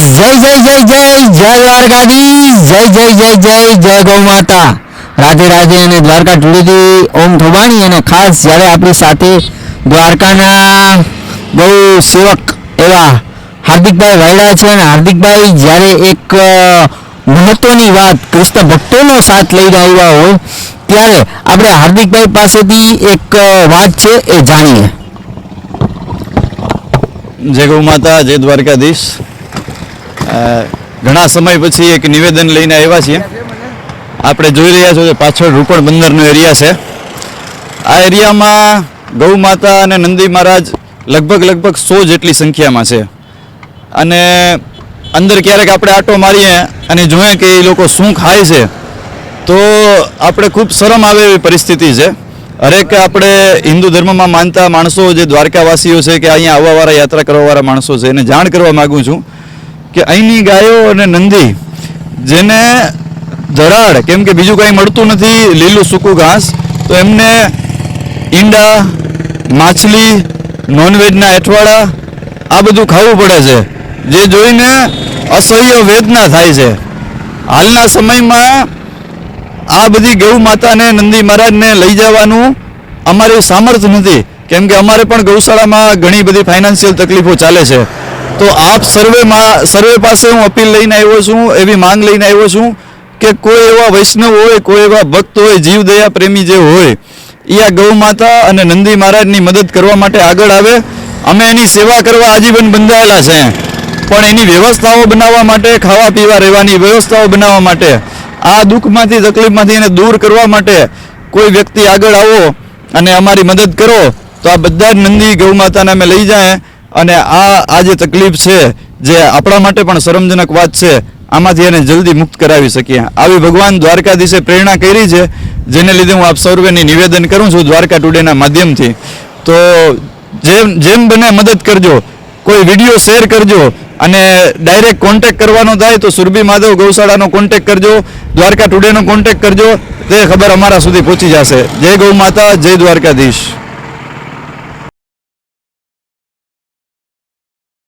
જય જય જય જય જય દ્વારકાધીશ, જય જય જય જય જય ગૌ માતા. રાધે રાધે અને દ્વારકા ટુડેથી ઓમ થોબાણી અને ખાસ જ્યારે આપણી સાથે દ્વારકાના બહુ સેવક એવા હાર્દિકભાઈ વાયડા છે અને હાર્દિકભાઈ જ્યારે એક મહત્વની વાત કૃષ્ણ ભક્તોનો સાથ લઈને આવ્યા હોય, ત્યારે આપણે હાર્દિકભાઈ પાસેથી એક વાત છે એ જાણીએ. જય ગૌ માતા, જય દ્વારકાધીશ. ઘણા સમય પછી એક નિવેદન લઈને આવ્યા છીએ. આપણે જોઈ રહ્યા છો કે પાછળ રૂપણ બંદરનો એરિયા છે. આ એરિયામાં ગૌ માતા અને નંદી મહારાજ લગભગ લગભગ સો જેટલી સંખ્યામાં છે. અને અંદર ક્યારેક આપણે આટો મારીએ અને જોઈએ કે એ લોકો શું ખાય છે, તો આપણે ખૂબ શરમ આવે એવી પરિસ્થિતિ છે. હરેક આપણે હિન્દુ ધર્મમાં માનતા માણસો જે દ્વારકાવાસીઓ છે કે અહીંયા આવવાવાળા, યાત્રા કરવાવાળા માણસો છે, એને જાણ કરવા માગું છું. કે અહીંની ગાયો અને નંદી જેને ધરાડ કેમ કે બીજું કંઈ મળતું નથી, લીલું સૂકું ઘાસ, તો એમને ઈંડા, માછલી, નોનવેજના એઠવાડા, આ બધું ખાવું પડે છે, જે જોઈને અસહ્ય વેદના થાય છે. હાલના સમયમાં આ બધી ગૌ માતાને, નંદી મહારાજને લઈ જવાનું અમારી સામર્થ્ય નથી, કેમ કે અમારે પણ ગૌશાળામાં ઘણી બધી ફાઇનાન્શિયલ તકલીફો ચાલે છે. તો આપ સર્વેમાં સર્વે પાસે હું અપીલ લઈને આવ્યો છું, એવી માંગ લઈને આવ્યો છું કે કોઈ એવા વૈષ્ણવ હોય, કોઈ એવા ભક્ત હોય જીવદયા પ્રેમી જે હોય એ આ ગૌ માતા અને નંદી મહારાજની મદદ કરવા માટે આગળ આવે. અમે એની સેવા કરવા આજીવન બંધાયેલા છે. પણ એની વ્યવસ્થાઓ બનાવવા માટે, ખાવા પીવા રહેવાની વ્યવસ્થાઓ બનાવવા માટે, આ દુઃખમાંથી, તકલીફમાંથી એને દૂર કરવા માટે કોઈ વ્યક્તિ આગળ આવો અને અમારી મદદ કરો, તો આ બધા જ નંદી ગૌ માતાને અમે લઈ જાય. અને આ આ જે તકલીફ છે, જે આપણા માટે પણ શરમજનક વાત છે, આમાંથી એને જલ્દી મુક્ત કરાવી શકીએ. આવી ભગવાન દ્વારકાધીશે પ્રેરણા કરી છે, જેને લીધે હું આપ સર્વેની નિવેદન કરું છું દ્વારકા ટુડેના માધ્યમથી. તો જેમ જેમ બને મદદ કરજો, કોઈ વીડિયો શેર કરજો, અને ડાયરેક્ટ કોન્ટેક કરવાનો થાય તો સુરભી માધવ ગૌશાળાનો કોન્ટેક કરજો, દ્વારકા ટુડેનો કોન્ટેક કરજો, તે ખબર અમારા સુધી પહોંચી જશે. જય ગૌ માતા, જય દ્વારકાધીશ.